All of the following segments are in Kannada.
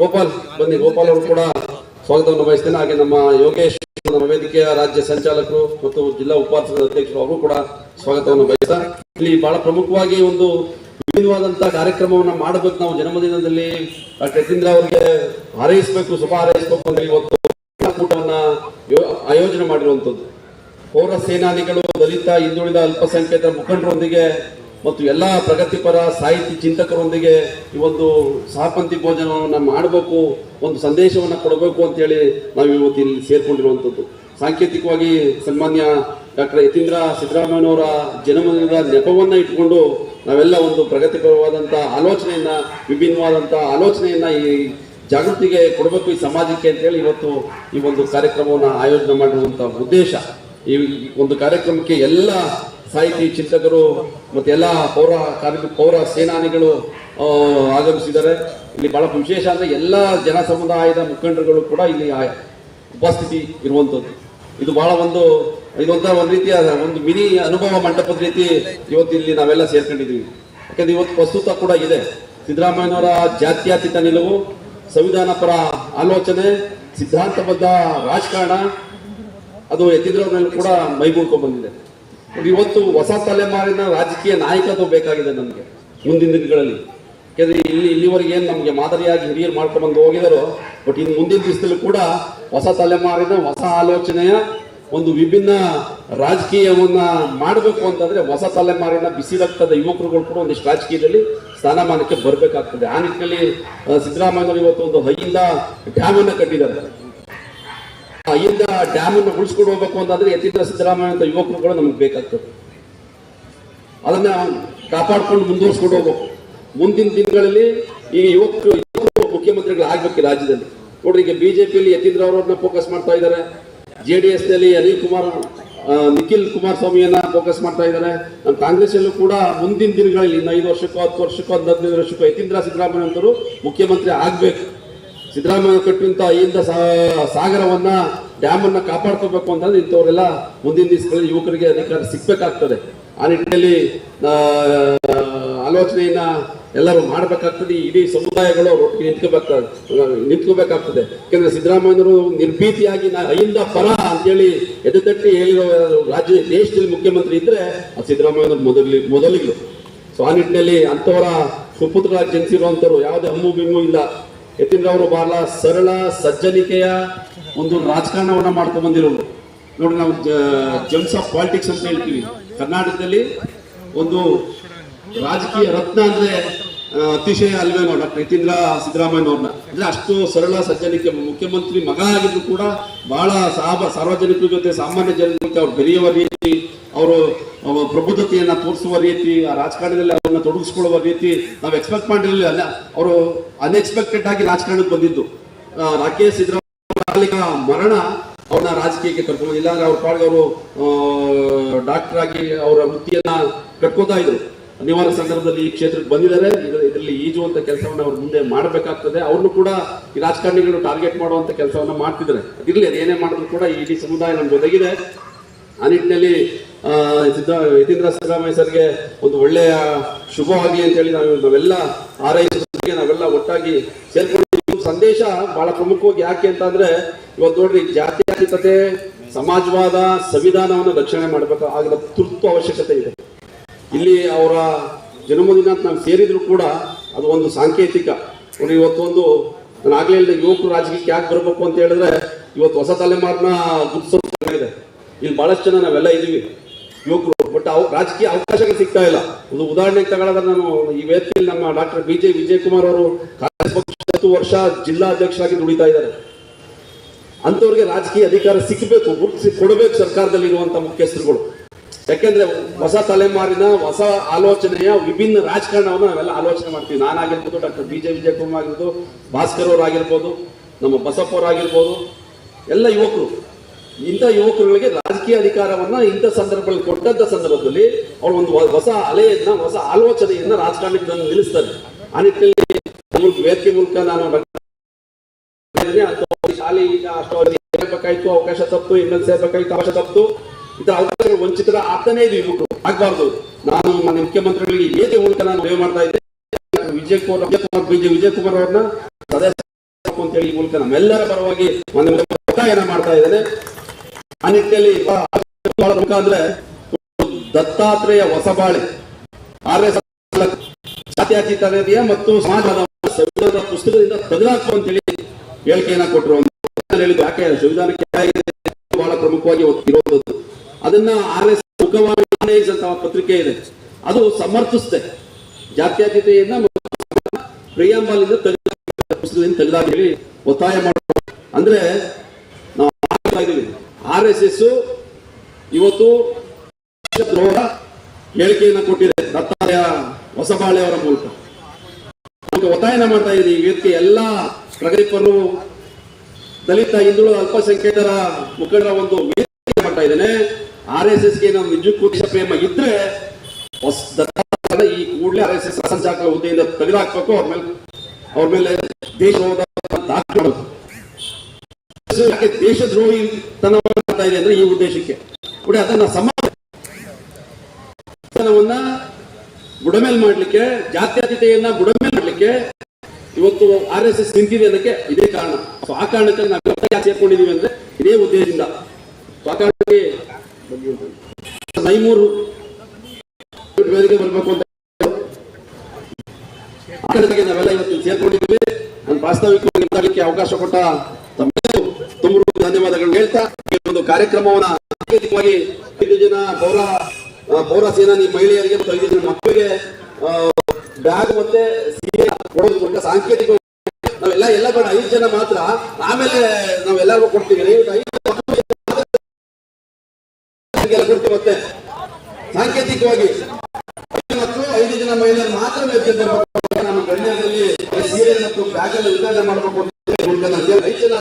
ಗೋಪಾಲ್, ಬನ್ನಿ, ಗೋಪಾಲ್ ಅವರು ಕೂಡ ಸ್ವಾಗತವನ್ನು ಬಯಸ್ತೇನೆ. ಹಾಗೆ ನಮ್ಮ ಯೋಗೇಶ್ ನಮ್ಮ ವೇದಿಕೆಯ ರಾಜ್ಯ ಸಂಚಾಲಕರು ಮತ್ತು ಜಿಲ್ಲಾ ಉಪಾಧ್ಯಕ್ಷ ಅಧ್ಯಕ್ಷರು ಅವರು ಕೂಡ ಸ್ವಾಗತವನ್ನು ಬಯಸ್ತಾ ಇಲ್ಲಿ ಬಹಳ ಪ್ರಮುಖವಾಗಿ ಒಂದು ವಿವಿಧವಾದಂತಹ ಕಾರ್ಯಕ್ರಮವನ್ನ ಮಾಡಬೇಕು ನಾವು ಜನ್ಮದಿನದಲ್ಲಿ. ಡಾಕ್ಟರ್ ಯತೀಂದ್ರ ಅವರಿಗೆ ಹಾರೈಸಬೇಕು, ಶುಭ ಹಾರೈಸಬೇಕು ಅಂತ ಇವತ್ತು ಕೂಟವನ್ನ ಆಯೋಜನೆ ಮಾಡಿರುವಂತದ್ದು. ಪೌರ ಸೇನಾನಿಗಳು, ದಲಿತ, ಹಿಂದುಳಿದ ಅಲ್ಪಸಂಖ್ಯಾತರ ಮುಖಂಡರೊಂದಿಗೆ ಮತ್ತು ಎಲ್ಲ ಪ್ರಗತಿಪರ ಸಾಹಿತಿ ಚಿಂತಕರೊಂದಿಗೆ ಈ ಒಂದು ಸಹಪಂಥಿ ಭೋಜನವನ್ನು ಮಾಡಬೇಕು, ಒಂದು ಸಂದೇಶವನ್ನು ಕೊಡಬೇಕು ಅಂತೇಳಿ ನಾವು ಇವತ್ತು ಇಲ್ಲಿ ಸೇರಿಕೊಂಡಿರುವಂಥದ್ದು. ಸಾಂಕೇತಿಕವಾಗಿ ಸನ್ಮಾನ್ಯ ಡಾಕ್ಟರ್ ಯತೀಂದ್ರ ಸಿದ್ದರಾಮಯ್ಯನವರ ಜನ್ಮದಿನದ ನೆಪವನ್ನು ಇಟ್ಕೊಂಡು ನಾವೆಲ್ಲ ಒಂದು ಪ್ರಗತಿಪರವಾದಂಥ ಆಲೋಚನೆಯನ್ನು ವಿಭಿನ್ನವಾದಂಥ ಆಲೋಚನೆಯನ್ನು ಈ ಜಾಗೃತಿಗೆ ಕೊಡಬೇಕು ಈ ಸಮಾಜಕ್ಕೆ ಅಂತೇಳಿ ಇವತ್ತು ಈ ಒಂದು ಕಾರ್ಯಕ್ರಮವನ್ನು ಆಯೋಜನೆ ಮಾಡಿರುವಂಥ ಉದ್ದೇಶ. ಈ ಒಂದು ಕಾರ್ಯಕ್ರಮಕ್ಕೆ ಎಲ್ಲ ಸಾಹಿತಿ ಚಿಂತಕರು ಮತ್ತೆ ಎಲ್ಲ ಪೌರ ಕಾರ್ಮಿಕ ಪೌರ ಸೇನಾನಿಗಳು ಆಗಮಿಸಿದ್ದಾರೆ. ಇಲ್ಲಿ ಬಹಳ ವಿಶೇಷ ಅಂದ್ರೆ ಎಲ್ಲ ಜನ ಸಮುದಾಯದ ಮುಖಂಡರುಗಳು ಕೂಡ ಇಲ್ಲಿ ಉಪಸ್ಥಿತಿ ಇರುವಂಥದ್ದು ಇದು ಬಹಳ ಒಂದು ಇದೊಂಥರ ಒಂದು ರೀತಿಯ ಒಂದು ಮಿನಿ ಅನುಭವ ಮಂಟಪದ ರೀತಿ ಇವತ್ತು ಇಲ್ಲಿ ನಾವೆಲ್ಲ ಸೇರ್ಕೊಂಡಿದ್ದೀವಿ. ಯಾಕಂದ್ರೆ ಇವತ್ತು ಪ್ರಸ್ತುತ ಕೂಡ ಇದೆ. ಸಿದ್ದರಾಮಯ್ಯನವರ ಜಾತ್ಯಾತೀತ ನಿಲುವು ಸಂವಿಧಾನ ಪರ ಆಲೋಚನೆ ಸಿದ್ಧಾಂತಬದ್ಧ ರಾಜಕಾರಣ ಅದು ಎತ್ತಿದ್ರ ಮೇಲೆ ಕೂಡ ಮೈಗೂಡ್ಕೊಂಡು ಬಂದಿದೆ. ನೋಡಿ, ಇವತ್ತು ಹೊಸ ತಲೆಮಾರಿನ ರಾಜಕೀಯ ನಾಯಕತ್ವ ಬೇಕಾಗಿದೆ ನಮಗೆ ಮುಂದಿನ ದಿನಗಳಲ್ಲಿ. ಯಾಕಂದ್ರೆ ಇಲ್ಲಿ ಇಲ್ಲಿವರೆಗೆ ಏನು ನಮಗೆ ಮಾದರಿಯಾಗಿ ಹಿರಿಯರು ಮಾಡ್ಕೊಂಡು ಬಂದು ಹೋಗಿದಾರೋ, ಬಟ್ ಇನ್ನು ಮುಂದಿನ ದಿವಸದಲ್ಲೂ ಕೂಡ ಹೊಸ ತಲೆಮಾರಿನ, ಹೊಸ ಆಲೋಚನೆಯ ಒಂದು ವಿಭಿನ್ನ ರಾಜಕೀಯವನ್ನ ಮಾಡಬೇಕು ಅಂತಂದ್ರೆ ಹೊಸ ತಲೆಮಾರಿನ ಬಿಸಿ ರಕ್ತದ ಯುವಕರುಗಳು ಕೂಡ ಒಂದಿಷ್ಟು ರಾಜಕೀಯದಲ್ಲಿ ಸ್ಥಾನಮಾನಕ್ಕೆ ಬರಬೇಕಾಗ್ತದೆ. ಆ ನಿಟ್ಟಿನಲ್ಲಿ ಸಿದ್ದರಾಮಯ್ಯವರು ಇವತ್ತು ಒಂದು ಹೈಯಿಂದ ಡ್ಯಾಮ್ ಅನ್ನು ಕಟ್ಟಿದ್ದಾರೆ. ಅಲ್ಲಿಂದ ಡ್ಯಾಮ್ ಅನ್ನು ಉಳಿಸ್ಕೊಂಡು ಹೋಗ್ಬೇಕು ಅಂತಂದ್ರೆ ಯತೀಂದ್ರ ಸಿದ್ದರಾಮಯ್ಯ ಅಂತ ಯುವಕರುಗಳು ನಮ್ಗೆ ಬೇಕಾಗ್ತದೆ. ಅದನ್ನ ಕಾಪಾಡ್ಕೊಂಡು ಮುಂದುವರ್ಸ್ಕೊಂಡು ಹೋಗ್ಬೇಕು. ಮುಂದಿನ ದಿನಗಳಲ್ಲಿ ಈ ಯುವಕರು ಮುಖ್ಯಮಂತ್ರಿಗಳು ಆಗ್ಬೇಕು ರಾಜ್ಯದಲ್ಲಿ. ನೋಡ್ರಿ, ಈಗ ಬಿಜೆಪಿಯಲ್ಲಿ ಯತೀಂದ್ರ ಅವರನ್ನ ಫೋಕಸ್ ಮಾಡ್ತಾ ಇದ್ದಾರೆ. ಜೆ ಡಿ ಎಸ್ನಲ್ಲಿ ಅನಿಲ್ ಕುಮಾರ್ ನಿಖಿಲ್ ಕುಮಾರ್ ಸ್ವಾಮಿಯನ್ನ ಫೋಕಸ್ ಮಾಡ್ತಾ ಇದ್ದಾರೆ. ಕಾಂಗ್ರೆಸ್ ಅಲ್ಲೂ ಕೂಡ ಮುಂದಿನ ದಿನಗಳಲ್ಲಿ ಇನ್ನು ಐದು ವರ್ಷಕ್ಕೂ ಹತ್ತು ವರ್ಷಕ್ಕೂ ಹದಿನೈದು ವರ್ಷಕ್ಕೋ ಯತೀಂದ್ರ ಸಿದ್ದರಾಮಯ್ಯ ಅಂತರು ಮುಖ್ಯಮಂತ್ರಿ ಆಗ್ಬೇಕು. ಸಿದ್ದರಾಮಯ್ಯ ಕಟ್ಟುವಂತ ಇಂದ ಸಾಗರವನ್ನ ಡ್ಯಾಮ್ ಅನ್ನ ಕಾಪಾಡ್ಕೋಬೇಕು ಅಂತಂದ್ರೆ ಇಂಥವರೆಲ್ಲ ಮುಂದಿನ ದಿವಸಗಳಲ್ಲಿ ಯುವಕರಿಗೆ ಅಧಿಕಾರ ಸಿಗ್ಬೇಕಾಗ್ತದೆ. ಆ ನಿಟ್ಟಿನಲ್ಲಿ ಆಲೋಚನೆಯನ್ನ ಎಲ್ಲರೂ ಮಾಡಬೇಕಾಗ್ತದೆ. ಇಡೀ ಸಮುದಾಯಗಳು ಒಟ್ಟಿಗೆ ನಿಂತ್ಕೋಬೇಕಾಗ್ತದೆ ನಿಂತ್ಕೋಬೇಕಾಗ್ತದೆ. ಯಾಕಂದ್ರೆ ಸಿದ್ದರಾಮಯ್ಯನವರು ನಿರ್ಭೀತಿಯಾಗಿ ನಾ ಅಹಿಂದ ಪರ ಅಂತೇಳಿ ಎದೆತಟ್ಟಿ ಹೇಳಿರೋ ರಾಜ್ಯ ದೇಶದಲ್ಲಿ ಮುಖ್ಯಮಂತ್ರಿ ಇದ್ರೆ ಆ ಸಿದ್ದರಾಮಯ್ಯನವರು ಮೊದಲಿ ಮೊದಲಿಗರು ಸೊ ಆ ನಿಟ್ಟಿನಲ್ಲಿ ಅಂಥವರ ಸುಪುತ್ರ ಜನಿಸಿರುವಂಥವ್ರು ಯಾವುದೇ ಹಮ್ಮು ಬಿಮ್ಮು ಇಲ್ಲ. ಯತೀಂದ್ರ ಅವರು ಬಹಳ ಸರಳ, ಸಜ್ಜನಿಕೆಯ ಒಂದು ರಾಜಕಾರಣವನ್ನ ಮಾಡ್ಕೊಂಡ್ ಬಂದಿರೋರು. ನೋಡಿ ನಾವು ಜಮ್ಸ್ ಆಫ್ ಪಾಲಿಟಿಕ್ಸ್ ಅಂತ ಹೇಳ್ತೀವಿ. ಕರ್ನಾಟಕದಲ್ಲಿ ಒಂದು ರಾಜಕೀಯ ರತ್ನ ಅಂದ್ರೆ ಅತಿಶಯ ಅಲ್ವೇನೋ ಡಾಕ್ಟರ್ ಯತೀಂದ್ರ ಸಿದ್ದರಾಮಯ್ಯನವ್ರನ್ನ. ಅಂದ್ರೆ ಅಷ್ಟು ಸರಳ, ಸಜ್ಜನಿಕೆ, ಮುಖ್ಯಮಂತ್ರಿ ಮಗ ಆಗಿದ್ರು ಕೂಡ ಬಹಳ ಸಾರ್ವಜನಿಕರ ಜೊತೆ ಸಾಮಾನ್ಯ ಜನರ ಜೊತೆ ಅವ್ರು ಬೆರೆಯುವ ರೀತಿ ಅವರು ಪ್ರಬುದ್ಧತೆಯನ್ನು ತೋರಿಸುವ ರೀತಿ, ಆ ರಾಜಕಾರಣದಲ್ಲಿ ಅವರನ್ನು ತೊಡಗಿಸ್ಕೊಳ್ಳುವ ರೀತಿ ನಾವು ಎಕ್ಸ್ಪೆಕ್ಟ್ ಮಾಡಿರಲಿಲ್ಲ. ಅಲ್ಲ, ಅವರು ಅನ್ಎಕ್ಸ್ಪೆಕ್ಟೆಡ್ ಆಗಿ ರಾಜಕಾರಣಕ್ಕೆ ಬಂದಿದ್ದು. ರಾಕೇಶ್ ಸಿದ್ದರಾಮಯ್ಯ ಮರಣ ಅವ್ರನ್ನ ರಾಜಕೀಯಕ್ಕೆ ಕರ್ಕೊಂಡು ಇಲ್ಲಾಂದ್ರೆ ಅವ್ರ ಪಾಡಿಗೆ ಅವರು ಡಾಕ್ಟರ್ ಆಗಿ ಅವರ ವೃತ್ತಿಯನ್ನ ಕಟ್ಕೋತಾ ಇದ್ರು. ಅನಿವಾರ್ಯ ಸಂದರ್ಭದಲ್ಲಿ ಈ ಕ್ಷೇತ್ರಕ್ಕೆ ಬಂದಿದ್ದಾರೆ. ಇದರಲ್ಲಿ ಈಜುವಂತ ಕೆಲಸವನ್ನು ಅವ್ರು ಮುಂದೆ ಮಾಡಬೇಕಾಗ್ತದೆ. ಅವ್ರನ್ನು ಕೂಡ ಈ ರಾಜಕಾರಣಿಗಳು ಟಾರ್ಗೆಟ್ ಮಾಡುವಂತ ಕೆಲಸವನ್ನ ಮಾಡ್ತಿದ್ದಾರೆ. ಇರಲಿ, ಅದೇನೇ ಮಾಡಿದ್ರು ಕೂಡ ಈ ಇಡೀ ಸಮುದಾಯ ನಮ್ಮ ಜೊತೆಗಿದೆ. ಆ ನಿಟ್ಟಿನಲ್ಲಿ ಯತೀಂದ್ರ ಸಿದ್ದರಾಮಯ್ಯ ಸರ್ಗೆ ಒಂದು ಒಳ್ಳೆಯ ಶುಭವಾಗಿ ಅಂತ ಹೇಳಿ ನಾವು ನಾವೆಲ್ಲ ಆರೈಸೋದಕ್ಕೆ ನಾವೆಲ್ಲ ಒಟ್ಟಾಗಿ ಸೇರ್ಕೊಂಡಿದ್ದೀವಿ. ಸಂದೇಶ ಬಹಳ ಪ್ರಮುಖವಾಗಿ ಯಾಕೆ ಅಂತ ಅಂದ್ರೆ ಇವತ್ತು ನೋಡ್ರಿ, ಜಾತ್ಯತೀತತೆ, ಸಮಾಜವಾದ ಸಂವಿಧಾನವನ್ನು ರಕ್ಷಣೆ ಮಾಡಬೇಕು ಆಗಿನ ತುರ್ತು ಅವಶ್ಯಕತೆ ಇದೆ. ಇಲ್ಲಿ ಅವರ ಜನ್ಮದಿನ ನಾವು ಸೇರಿದ್ರು ಕೂಡ ಅದು ಒಂದು ಸಾಂಕೇತಿಕ. ಇವತ್ತು ಒಂದು ನಾನು ಆಗ್ಲೇ ಇಲ್ಲದೆ ಯುವಕರು ರಾಜಕೀಯಕ್ಕೆ ಯಾಕೆ ಬರಬೇಕು ಅಂತ ಹೇಳಿದ್ರೆ, ಇವತ್ತು ಹೊಸ ತಲೆಮಾರಿನ ಗುರುತಿಸೋ ಇದೆ. ಇಲ್ಲಿ ಬಹಳಷ್ಟು ಜನ ನಾವೆಲ್ಲ ಇದೀವಿ ಯುವಕರು ಬಟ್ ಅವ್ ರಾಜಕೀಯ ಅವಕಾಶಗಳು ಸಿಗ್ತಾ ಇಲ್ಲ. ಒಂದು ಉದಾಹರಣೆಗೆ ತಗೊಳ್ಳೋದ್ರೆ ನಾನು ಈ ವೇದಿಕೆಯಲ್ಲಿ ನಮ್ಮ doctor B J Vijay Kumar ಅವರು ಕಾಂಗ್ರೆಸ್ ಪಕ್ಷ ಹತ್ತು ವರ್ಷ ಜಿಲ್ಲಾ ಅಧ್ಯಕ್ಷರಾಗಿ ದುಡಿತಾ ಇದ್ದಾರೆ. ಅಂಥವ್ರಿಗೆ ರಾಜಕೀಯ ಅಧಿಕಾರ ಸಿಕ್ಕಬೇಕು ಗುರುತಿಸಿ ಕೊಡಬೇಕು ಸರ್ಕಾರದಲ್ಲಿ ಇರುವಂತ ಮುಖ್ಯಸ್ಥರುಗಳು. ಯಾಕೆಂದ್ರೆ ಹೊಸ ತಲೆಮಾರಿನ, ಹೊಸ ಆಲೋಚನೆಯ ವಿಭಿನ್ನ ರಾಜಕಾರಣವನ್ನು ನಾವೆಲ್ಲ ಆಲೋಚನೆ ಮಾಡ್ತೀವಿ. ನಾನಾಗಿರ್ಬೋದು, doctor B J Vijay Kumar ಆಗಿರ್ಬೋದು, ಭಾಸ್ಕರ್ ಅವರಾಗಿರ್ಬೋದು, ನಮ್ಮ ಬಸಪ್ಪ ಅವರಾಗಿರ್ಬೋದು, ಎಲ್ಲ ಯುವಕರು. ಇಂಥ ಯುವಕರುಗಳಿಗೆ ರಾಜಕೀಯ ಅಧಿಕಾರವನ್ನ ಇಂಥ ಸಂದರ್ಭದಲ್ಲಿ ಕೊಟ್ಟಂತ ಸಂದರ್ಭದಲ್ಲಿ ಅವರು ಒಂದು ಹೊಸ ಅಲೆಯನ್ನ, ಹೊಸ ಆಲೋಚನೆಯನ್ನ ರಾಜಕಾರಣಕ್ಕೆ ತಂದು ನಿಲ್ಲಿಸ್ತಾರೆ. ಆ ನಿಟ್ಟಿನಲ್ಲಿ ವೇದಿಕೆ ಮೂಲಕ ನಾನು ಡಾಕ್ಟರ್ ಇದ್ದೀನಿ. ಅಥವಾ ಶಾಲೆ ಈಗ ಅಷ್ಟು ಅವಕಾಶ ತಪ್ಪು, ಇನ್ನೊಂದು ಸೇರ್ಬೇಕಾಯ್ತು, ಅವಕಾಶ ತಪ್ಪು. ಇಂಥ ಅವಕಾಶಗಳು ವಂಚಿತರ ಆಗ್ತಾನೆ ಇದೆ ಇವರು ಆಗ್ಬಾರ್ದು. ನಾನು ಮಾನ್ಯ ಮುಖ್ಯಮಂತ್ರಿಗಳಿಗೆ ವೇದಿಕೆ ಮೂಲಕ ನಾನು ಮನವಿ ಮಾಡ್ತಾ ಇದ್ದೆ ವಿಜಯ್ ಕುಮಾರ್ ವಿಜಯ್ ಕುಮಾರ್ ವಿಜಯ್ ಕುಮಾರ್ ಅವ್ರನ್ನ ಸದಸ್ಯ ಅಂತ ಹೇಳಿ ಮೂಲಕ ನಮ್ಮೆಲ್ಲರ ಪರವಾಗಿ ಒಂದು ಒತ್ತಾಯನ ಮಾಡ್ತಾ ಇದ್ದೇನೆ. ಆ ಅಂದ್ರೆ ದತ್ತಾತ್ರೇಯ ಹೊಸಬಾಳೆ ಆರ್ ಎಸ್ ಮತ್ತು ಸಮಾಜದ ಸಂವಿಧಾನದ ಪುಸ್ತಕದಿಂದ ತೆಗೆದಾಕು ಅಂತ ಹೇಳಿ ಹೇಳಿಕೆಯನ್ನ ಕೊಟ್ಟರು ಅಂತ ಹೇಳಿದ್ದು. ಯಾಕೆ? ಸಂವಿಧಾನಕ್ಕೆ ಬಹಳ ಪ್ರಮುಖವಾಗಿ ಇರೋದು. ಅದನ್ನ ಆರ್ ಎಸ್ ಮುಖವಾಣಿ ಅಂತ ಪತ್ರಿಕೆ ಇದೆ. ಅದು ಸಮರ್ಥಿಸುತ್ತೆ. ಜಾತ್ಯತೀತೆಯನ್ನ ಪ್ರಿಯಾಂಬಲಿಂದ ತೆಗೆದ ಪುಸ್ತಕದಿಂದ ತೆಗೆದಾಗ ಹೇಳಿ ಒತ್ತಾಯ ಮಾಡ ಅಂದ್ರೆ ನಾವು ಆರ್ ಎಸ್ ಎಸ್ ಇವತ್ತು ದ್ರೋಹ ಹೇಳಿಕೆಯನ್ನ ಕೊಟ್ಟಿದೆ ದತ್ತಾಲಯ ಹೊಸಬಾಳೆ ಅವರ ಮೂಲಕ. ಒತ್ತಾಯನ ಮಾಡ್ತಾ ಇದೆ ವೇದಿಕೆ ಎಲ್ಲ ಪ್ರಗತಿಪರು ದಲಿತ, ಹಿಂದುಳಿದ ಅಲ್ಪಸಂಖ್ಯಾತರ ಮುಖಂಡರ ಒಂದು ಮಾಡ್ತಾ ಇದ್ದೇನೆ. ಆರ್ ಎಸ್ ಎಸ್ಗೆ ನಾವು ನಿಜಕ್ಕೂ ಪ್ರೇಮ ಇದ್ರೆ ಈ ಕೂಡಲೇ ಆರ್ ಎಸ್ ಎಸ್ ಸಂಚಾಲಕ ಹುದ್ದೆಯಿಂದ ತೆಗೆದುಹಾಕ್ಬೇಕು ಅವ್ರ ಮೇಲೆ ಅವ್ರ ಮೇಲೆ ದೇಶ ದೇಶದ್ರೋಹಿ ಮಾಡ್ತಾ ಇದೆ ಅಂದ್ರೆ ಈ ಉದ್ದೇಶಕ್ಕೆ. ನೋಡಿ, ಅದನ್ನ ಸಮಾಜವನ್ನ ಬುಡಮೇಲ್ ಮಾಡ್ಲಿಕ್ಕೆ, ಜಾತ್ಯತೀತೆಯನ್ನ ಬುಡಮೇಲ್ ಮಾಡ್ಲಿಕ್ಕೆ ಇವತ್ತು ಆರ್ ಎಸ್ ಎಸ್ ನಿಂತಿದೆ ಅನ್ನಕ್ಕೆ ಇದೇ ಕಾರಣ. ಸೊ ಆ ಕಾರಣಕ್ಕೆ ನಾವು ಸೇರ್ಕೊಂಡಿದೀವಿ ಅಂದ್ರೆ ಇದೇ ಉದ್ದೇಶದಿಂದ. ಆ ಕಾರಣಕ್ಕೆ ನೈಮೂರು ವೇದಿಕೆ ಬರಬೇಕು ಅಂತ ನಾವೆಲ್ಲ ಇವತ್ತು ಸೇರ್ಕೊಂಡಿದ್ದೀವಿ. ನಾನು ಮಾತಾಡಲಿಕ್ಕೆ ಅವಕಾಶ ಕೊಟ್ಟ ಧನ್ಯವಾದಗಳನ್ನು ಹೇಳ್ತಾ ಈ ಒಂದು ಕಾರ್ಯಕ್ರಮವನ್ನ ಐದು ಜನ ಪೌರ ಪೌರ ಸೇನಾನಿ ಮಹಿಳೆಯರಿಗೆ ಮತ್ತು ಐದು ಜನ ಮಕ್ಕಳಿಗೆ ಬ್ಯಾಗ್ ಮತ್ತೆ ಸೀರೆ ಕೊಡೋದು ಸಾಂಕೇತಿಕ ನಾವೆಲ್ಲ ಎಲ್ಲ ಬೇಡ ಐದು ಜನ ಮಾತ್ರ. ಆಮೇಲೆ ನಾವೆಲ್ಲರಿಗೂ ಕೊಡ್ತೀವಿ. ಕೊಡ್ತೀವಿ ಮತ್ತೆ. ಸಾಂಕೇತಿಕವಾಗಿ ಮತ್ತು ಐದು ಜನ ಮಹಿಳೆಯರು ಮಾತ್ರ ನಮ್ಮ ಸೀರೆ ಮತ್ತು ಬ್ಯಾಗ್ ಅನ್ನು ವಿತರಣೆ ಮಾಡಬೇಕು ಐದು ಜನ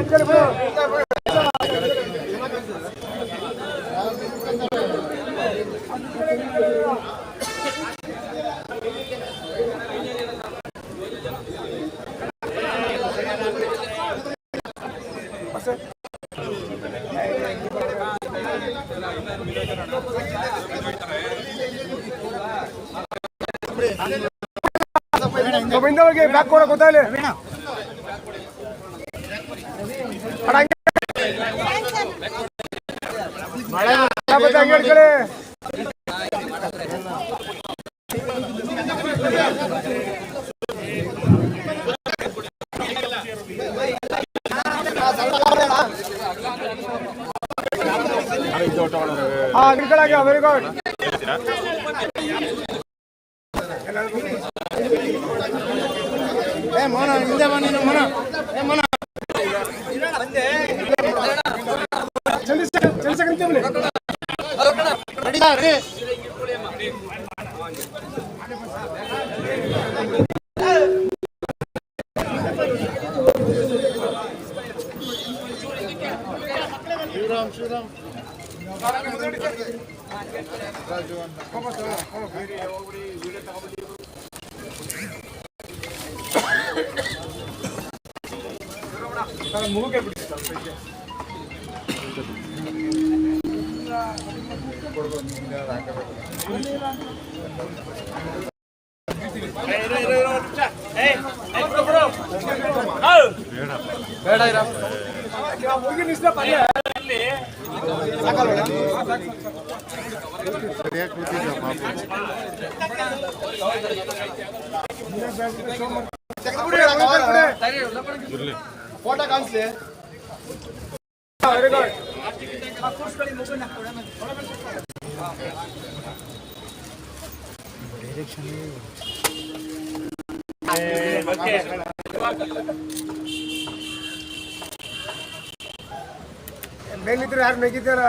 అంజలి ಗೋವಿಂದ ಹೋಗಿ ಬ್ಯಾಕ್ ಕೊಡ ಗೊತ್ತಾಗಲಿ ಆಗಿ. ಹಾ ಹಿಡ್ಕೊಳಗೆ ವೆರಿ ಗುಡ್ ಏ ಮೋನ ಹಿಂದೆ ಬಾ ನೀನು ಮೋನ ಏ ಮೋನ ಸೆ- ಜಲ್ದಿ ಸೆಕೆಂಡ್ ತಿಂಬ್ಲಿ. ಫೋಟೋ ಕಾಣಿಸ್ಲಿ ಹಾ, ವೆರಿ ಗುಡ್ ಮೇಲಿದ್ರೆ ಯಾರು ನೆಗಿದ್ದಾರ